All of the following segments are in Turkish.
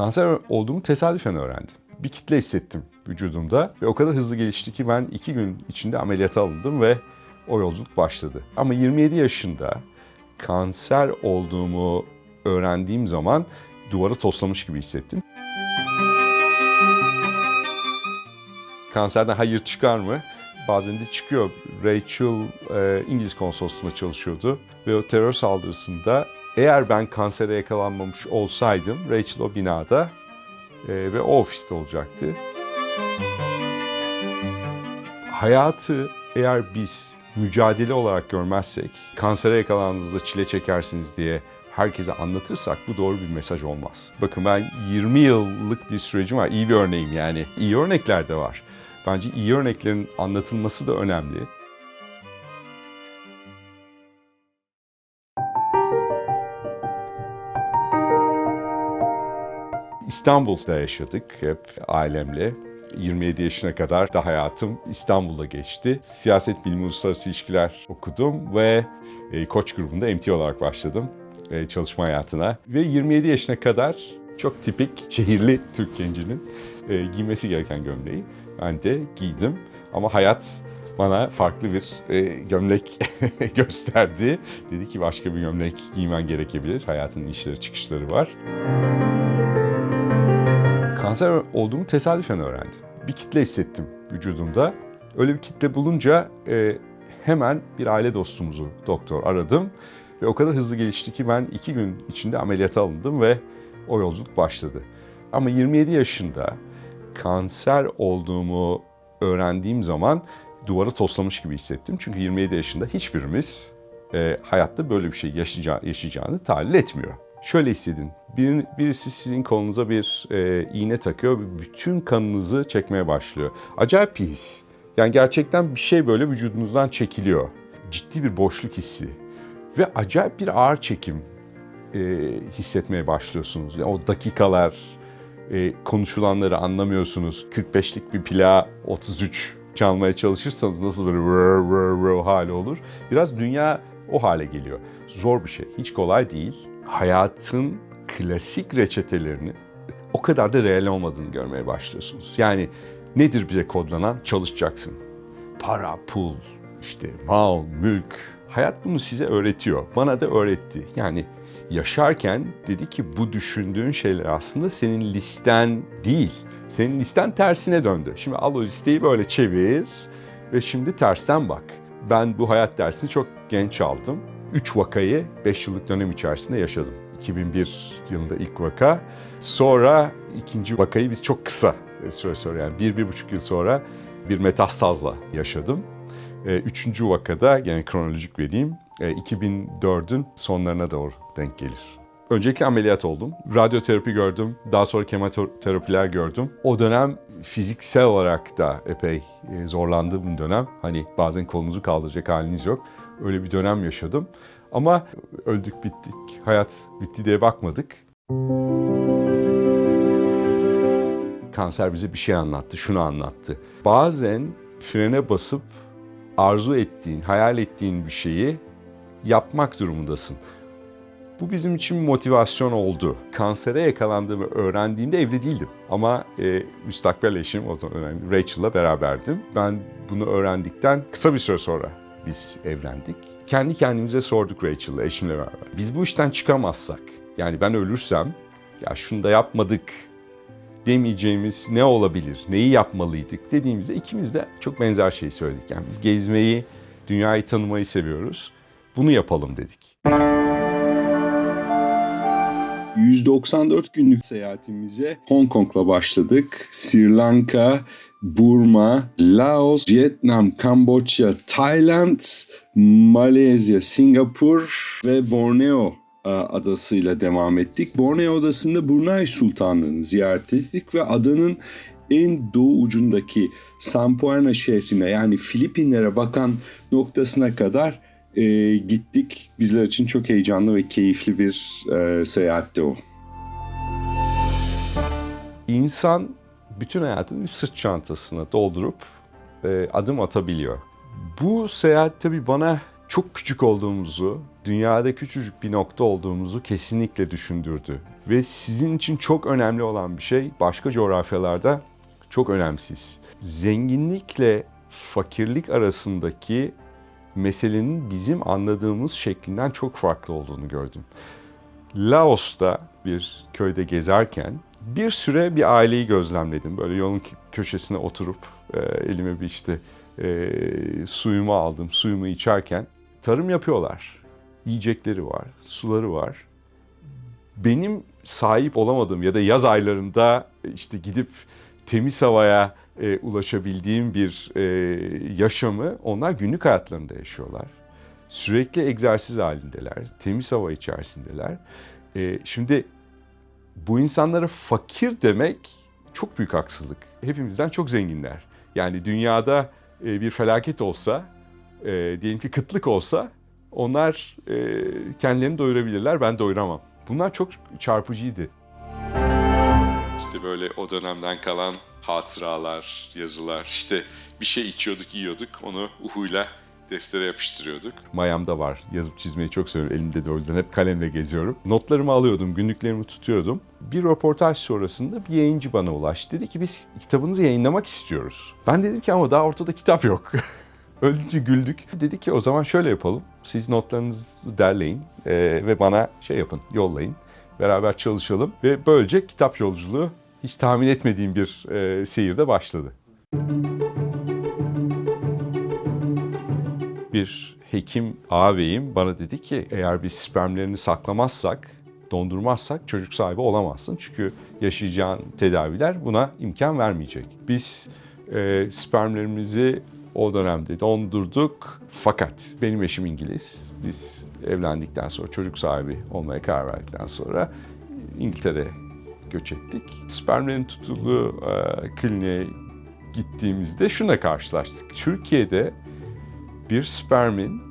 Kanser olduğumu tesadüfen öğrendim. Bir kitle hissettim vücudumda ve o kadar hızlı gelişti ki ben iki gün içinde ameliyata alındım ve o yolculuk başladı. Ama 27 yaşında kanser olduğumu öğrendiğim zaman duvara toslamış gibi hissettim. Kanserden hayır çıkar mı? Bazen de çıkıyor. Rachel e, İngiliz konsolosluğunda çalışıyordu ve o terör saldırısında eğer ben kansere yakalanmamış olsaydım Rachel o binada e, ve o ofiste olacaktı. Hayatı eğer biz mücadele olarak görmezsek, kansere yakalandığınızda çile çekersiniz diye herkese anlatırsak bu doğru bir mesaj olmaz. Bakın ben 20 yıllık bir sürecim var. İyi bir örneğim yani. İyi örnekler de var. Bence iyi örneklerin anlatılması da önemli. İstanbul'da yaşadık hep ailemle. 27 yaşına kadar da hayatım İstanbul'da geçti. Siyaset bilimi uluslararası ilişkiler okudum ve e, koç grubunda MT olarak başladım e, çalışma hayatına. Ve 27 yaşına kadar çok tipik şehirli Türk gencinin e, giymesi gereken gömleği ben de giydim. Ama hayat bana farklı bir gömlek gösterdi. Dedi ki başka bir gömlek giymen gerekebilir. Hayatın işleri çıkışları var kanser olduğumu tesadüfen öğrendim. Bir kitle hissettim vücudumda. Öyle bir kitle bulunca e, hemen bir aile dostumuzu doktor aradım. Ve o kadar hızlı gelişti ki ben iki gün içinde ameliyata alındım ve o yolculuk başladı. Ama 27 yaşında kanser olduğumu öğrendiğim zaman duvara toslamış gibi hissettim. Çünkü 27 yaşında hiçbirimiz e, hayatta böyle bir şey yaşayacağı, yaşayacağını tahayyül etmiyor. Şöyle hissedin. Bir, birisi sizin kolunuza bir e, iğne takıyor bütün kanınızı çekmeye başlıyor. Acayip bir his. Yani gerçekten bir şey böyle vücudunuzdan çekiliyor. Ciddi bir boşluk hissi. Ve acayip bir ağır çekim e, hissetmeye başlıyorsunuz. Yani o dakikalar, e, konuşulanları anlamıyorsunuz. 45'lik bir plağa 33 çalmaya çalışırsanız nasıl böyle vır vır vır hali olur. Biraz dünya o hale geliyor. Zor bir şey. Hiç kolay değil hayatın klasik reçetelerini o kadar da reel olmadığını görmeye başlıyorsunuz. Yani nedir bize kodlanan? Çalışacaksın. Para, pul, işte mal, mülk. Hayat bunu size öğretiyor. Bana da öğretti. Yani yaşarken dedi ki bu düşündüğün şeyler aslında senin listen değil. Senin listen tersine döndü. Şimdi al o listeyi böyle çevir ve şimdi tersten bak. Ben bu hayat dersini çok genç aldım. 3 vakayı 5 yıllık dönem içerisinde yaşadım. 2001 yılında ilk vaka. Sonra ikinci vakayı biz çok kısa süre sonra yani bir, bir buçuk yıl sonra bir metastazla yaşadım. Üçüncü vakada gene kronolojik vereyim 2004'ün sonlarına doğru denk gelir. Öncelikle ameliyat oldum. Radyoterapi gördüm. Daha sonra kemoterapiler gördüm. O dönem fiziksel olarak da epey zorlandığım bir dönem. Hani bazen kolunuzu kaldıracak haliniz yok. Öyle bir dönem yaşadım. Ama öldük bittik, hayat bitti diye bakmadık. Kanser bize bir şey anlattı, şunu anlattı. Bazen frene basıp arzu ettiğin, hayal ettiğin bir şeyi yapmak durumundasın. Bu bizim için motivasyon oldu. Kansere yakalandığımı öğrendiğimde evli değildim. Ama e, müstakbel eşim, o zaman Rachel'la beraberdim. Ben bunu öğrendikten kısa bir süre sonra biz evlendik. Kendi kendimize sorduk Rachel'la, eşimle beraber. Biz bu işten çıkamazsak, yani ben ölürsem, ya şunu da yapmadık demeyeceğimiz ne olabilir, neyi yapmalıydık dediğimizde ikimiz de çok benzer şeyi söyledik. Yani biz gezmeyi, dünyayı tanımayı seviyoruz. Bunu yapalım dedik. 194 günlük seyahatimize Hong Kong'la başladık. Sri Lanka, Burma, Laos, Vietnam, Kamboçya, Tayland, Malezya, Singapur ve Borneo e, adasıyla devam ettik. Borneo adasında Brunei Sultanlığı'nı ziyaret ettik ve adanın en doğu ucundaki Sampuerna şehrine yani Filipinlere bakan noktasına kadar e, gittik. Bizler için çok heyecanlı ve keyifli bir e, seyahatti o. İnsan bütün hayatını bir sırt çantasına doldurup e, adım atabiliyor. Bu seyahat tabii bana çok küçük olduğumuzu, dünyada küçücük bir nokta olduğumuzu kesinlikle düşündürdü. Ve sizin için çok önemli olan bir şey başka coğrafyalarda çok önemsiz. Zenginlikle fakirlik arasındaki meselenin bizim anladığımız şeklinden çok farklı olduğunu gördüm. Laos'ta bir köyde gezerken bir süre bir aileyi gözlemledim. Böyle yolun köşesine oturup e, elime bir işte e, suyumu aldım. Suyumu içerken tarım yapıyorlar. Yiyecekleri var, suları var. Benim sahip olamadığım ya da yaz aylarında işte gidip temiz havaya e, ulaşabildiğim bir e, yaşamı onlar günlük hayatlarında yaşıyorlar. Sürekli egzersiz halindeler, temiz hava içerisindeler. E, şimdi bu insanlara fakir demek çok büyük haksızlık. Hepimizden çok zenginler. Yani dünyada e, bir felaket olsa, e, diyelim ki kıtlık olsa onlar e, kendilerini doyurabilirler, ben doyuramam. Bunlar çok çarpıcıydı. İşte böyle o dönemden kalan hatıralar, yazılar, işte bir şey içiyorduk, yiyorduk, onu uhuyla deftere yapıştırıyorduk. Mayamda var. Yazıp çizmeyi çok seviyorum. Elimde de o yüzden hep kalemle geziyorum. Notlarımı alıyordum, günlüklerimi tutuyordum. Bir röportaj sonrasında bir yayıncı bana ulaştı. Dedi ki biz kitabınızı yayınlamak istiyoruz. Ben dedim ki ama daha ortada kitap yok. Ölünce güldük. Dedi ki o zaman şöyle yapalım. Siz notlarınızı derleyin eee, ve bana şey yapın, yollayın. Beraber çalışalım ve böylece kitap yolculuğu hiç tahmin etmediğim bir eee seyirde başladı. bir hekim ağabeyim bana dedi ki eğer biz spermlerini saklamazsak, dondurmazsak çocuk sahibi olamazsın. Çünkü yaşayacağın tedaviler buna imkan vermeyecek. Biz e, spermlerimizi o dönemde dondurduk fakat benim eşim İngiliz. Biz evlendikten sonra çocuk sahibi olmaya karar verdikten sonra İngiltere göç ettik. Spermlerin tutulduğu e, kliniğe gittiğimizde şuna karşılaştık. Türkiye'de bir spermin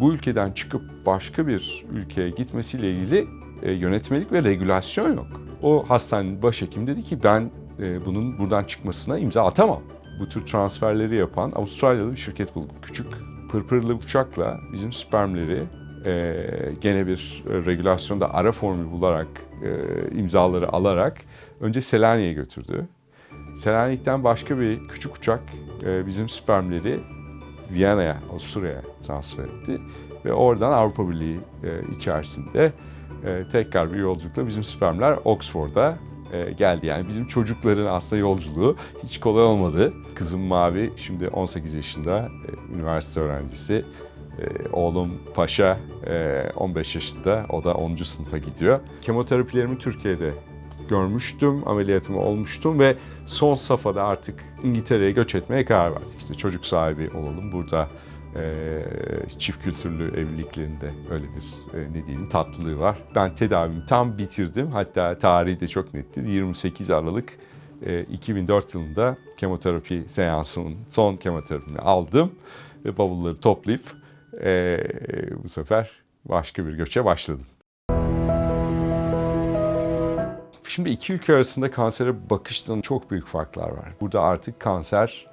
bu ülkeden çıkıp başka bir ülkeye gitmesiyle ilgili e, yönetmelik ve regülasyon yok. O hastanenin başhekim dedi ki ben e, bunun buradan çıkmasına imza atamam. Bu tür transferleri yapan Avustralya'da bir şirket bulduk. Küçük pırpırlı uçakla bizim spermleri e, gene bir e, regülasyonda ara formül bularak e, imzaları alarak önce Selanik'e götürdü. Selanik'ten başka bir küçük uçak e, bizim spermleri Viyana'ya, Avusturya'ya transfer etti. Ve oradan Avrupa Birliği e, içerisinde e, tekrar bir yolculukla bizim spermler Oxford'a e, geldi. Yani bizim çocukların aslında yolculuğu hiç kolay olmadı. Kızım Mavi şimdi 18 yaşında, e, üniversite öğrencisi. E, oğlum Paşa e, 15 yaşında, o da 10. sınıfa gidiyor. Kemoterapilerimi Türkiye'de görmüştüm, ameliyatımı olmuştum ve son safhada artık İngiltere'ye göç etmeye karar verdik. İşte çocuk sahibi olalım, burada çift kültürlü evliliklerinde öyle bir e, ne diyeyim tatlılığı var. Ben tedavimi tam bitirdim, hatta tarihi de çok nettir. 28 Aralık e, 2004 yılında kemoterapi seansımın son kemoterapini aldım ve bavulları toplayıp e, bu sefer başka bir göçe başladım. Şimdi iki ülke arasında kansere bakıştan çok büyük farklar var. Burada artık kanser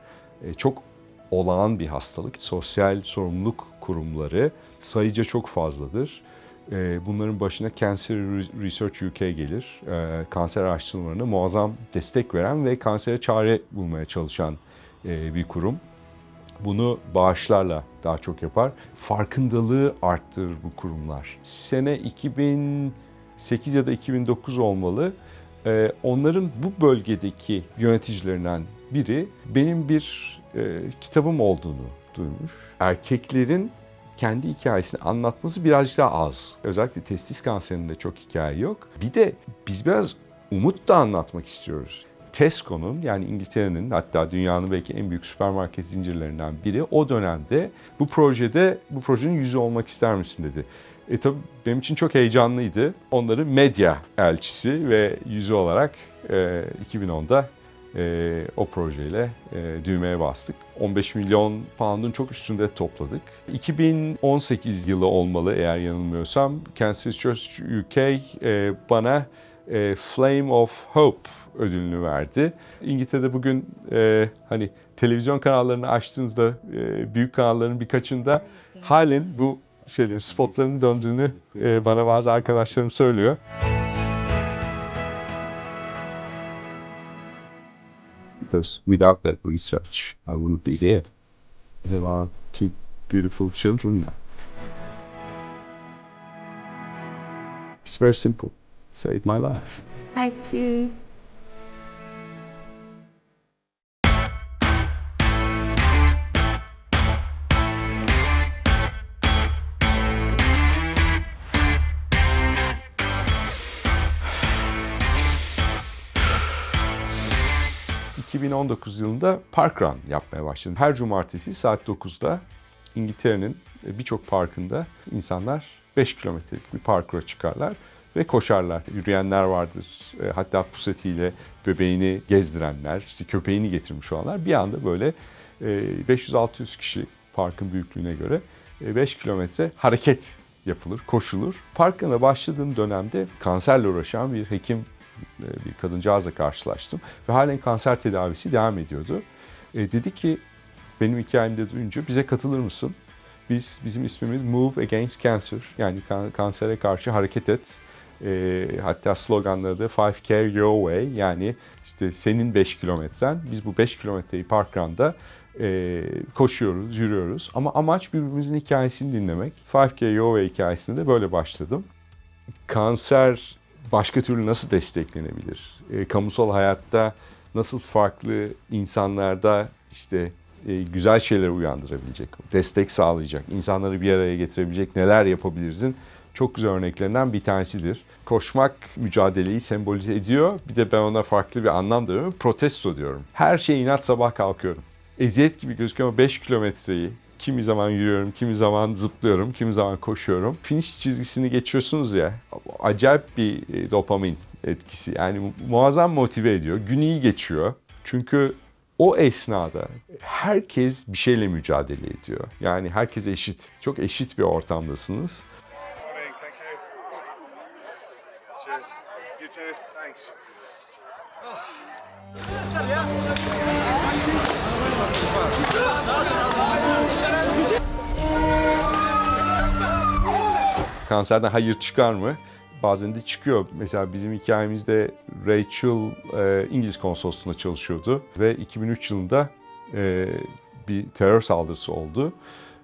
e, çok olağan bir hastalık. Sosyal sorumluluk kurumları sayıca çok fazladır. E, Bunların başına Cancer Research UK gelir. E, Kanser araştırmalarına muazzam destek veren ve kansere çare bulmaya çalışan e, bir kurum. Bunu bağışlarla daha çok yapar. Farkındalığı arttırır bu kurumlar. Sene 2008 ya da 2009 olmalı. Ee, onların bu bölgedeki yöneticilerinden biri benim bir e, kitabım olduğunu duymuş. Erkeklerin kendi hikayesini anlatması birazcık daha az. Özellikle testis kanserinde çok hikaye yok. Bir de biz biraz umut da anlatmak istiyoruz. Tesco'nun yani İngiltere'nin hatta dünyanın belki en büyük süpermarket zincirlerinden biri o dönemde bu projede bu projenin yüzü olmak ister misin dedi. E tabii benim için çok heyecanlıydı. Onları medya elçisi ve yüzü olarak e, 2010'da e, o projeyle e, düğmeye bastık. 15 milyon pound'un çok üstünde topladık. 2018 yılı olmalı eğer yanılmıyorsam. Cancer Research UK e, bana e, Flame of Hope ödülünü verdi. İngiltere'de bugün e, hani televizyon kanallarını açtığınızda e, büyük kanalların birkaçında halen bu şeyleri, spotların döndüğünü e, bana bazı arkadaşlarım söylüyor. Because without that research, I wouldn't be here. There are two beautiful children. now. It's very simple. Saved my life. Thank you. 2019 yılında parkrun yapmaya başladım. Her cumartesi saat 9'da İngiltere'nin e, birçok parkında insanlar 5 kilometrelik bir parkura çıkarlar ve koşarlar. Yürüyenler vardır. E, Hatta pusetiyle bebeğini gezdirenler, işte köpeğini getirmiş olanlar bir anda böyle e, 500-600 kişi parkın büyüklüğüne göre e, 5 kilometre hareket yapılır, koşulur. Parkına başladığım dönemde kanserle uğraşan bir hekim e, bir kadıncağızla karşılaştım ve halen kanser tedavisi devam ediyordu. E, dedi ki benim hikayemde duyunca bize katılır mısın? Biz bizim ismimiz Move Against Cancer yani kan- kansere karşı hareket et. E, hatta sloganları da 5K Your Way yani işte senin 5 kilometren. Biz bu 5 kilometreyi parkranda e, koşuyoruz, yürüyoruz. Ama amaç birbirimizin hikayesini dinlemek. 5K Your Way hikayesinde de böyle başladım kanser başka türlü nasıl desteklenebilir? E, kamusal hayatta nasıl farklı insanlarda işte e, güzel şeyler uyandırabilecek, destek sağlayacak, insanları bir araya getirebilecek neler yapabilirizin çok güzel örneklerinden bir tanesidir. Koşmak mücadeleyi sembolize ediyor. Bir de ben ona farklı bir anlam da veriyorum. Protesto diyorum. Her şey inat sabah kalkıyorum. Eziyet gibi gözüküyor ama 5 kilometreyi kimi zaman yürüyorum, kimi zaman zıplıyorum, kimi zaman koşuyorum. Finish çizgisini geçiyorsunuz ya, acayip bir e, dopamin etkisi. Yani mu- muazzam motive ediyor. Gün iyi geçiyor. Çünkü o esnada herkes bir şeyle mücadele ediyor. Yani herkes eşit. Çok eşit bir ortamdasınız. Kanserden hayır çıkar mı? Bazen de çıkıyor. Mesela bizim hikayemizde Rachel e, İngiliz konsolosluğunda çalışıyordu ve 2003 yılında e, bir terör saldırısı oldu.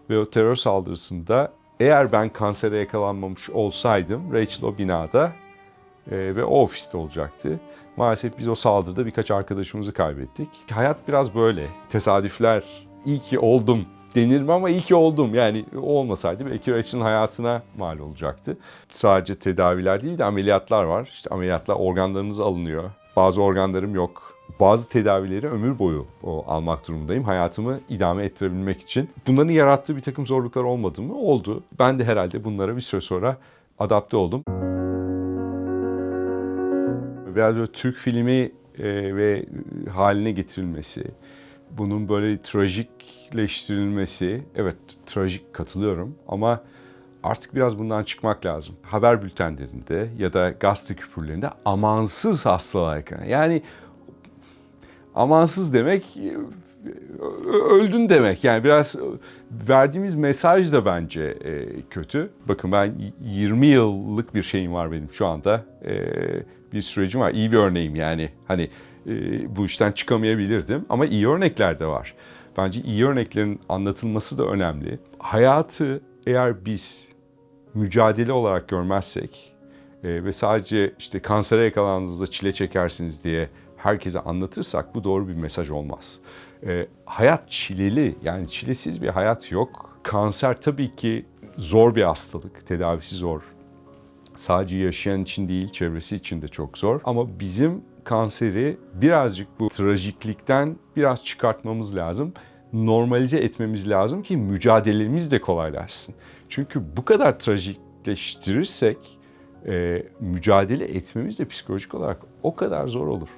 Ve o terör saldırısında eğer ben kansere yakalanmamış olsaydım Rachel o binada e, ve o ofiste olacaktı. Maalesef biz o saldırıda birkaç arkadaşımızı kaybettik. Hayat biraz böyle. Tesadüfler, iyi ki oldum denir mi ama iyi ki oldum. Yani olmasaydı belki Rachel'ın hayatına mal olacaktı. Sadece tedaviler değil de ameliyatlar var. İşte ameliyatlar organlarınız alınıyor. Bazı organlarım yok. Bazı tedavileri ömür boyu o, almak durumundayım. Hayatımı idame ettirebilmek için. Bunların yarattığı bir takım zorluklar olmadı mı? Oldu. Ben de herhalde bunlara bir süre sonra adapte oldum. Biraz böyle Türk filmi e, ve haline getirilmesi, bunun böyle trajikleştirilmesi, evet trajik katılıyorum ama artık biraz bundan çıkmak lazım. Haber bültenlerinde ya da gazete küpürlerinde amansız hastalığa. Yani amansız demek öldün demek. Yani biraz verdiğimiz mesaj da bence e, kötü. Bakın ben 20 yıllık bir şeyim var benim şu anda. E, bir sürecim var. İyi bir örneğim yani. Hani e, bu işten çıkamayabilirdim ama iyi örnekler de var. Bence iyi örneklerin anlatılması da önemli. Hayatı eğer biz mücadele olarak görmezsek e, ve sadece işte kansere yakalandığınızda çile çekersiniz diye herkese anlatırsak bu doğru bir mesaj olmaz. E, hayat çileli yani çilesiz bir hayat yok. Kanser tabii ki zor bir hastalık, tedavisi zor. Sadece yaşayan için değil, çevresi için de çok zor. Ama bizim kanseri birazcık bu trajiklikten biraz çıkartmamız lazım. Normalize etmemiz lazım ki mücadelemiz de kolaylaşsın. Çünkü bu kadar trajikleştirirsek e, mücadele etmemiz de psikolojik olarak o kadar zor olur.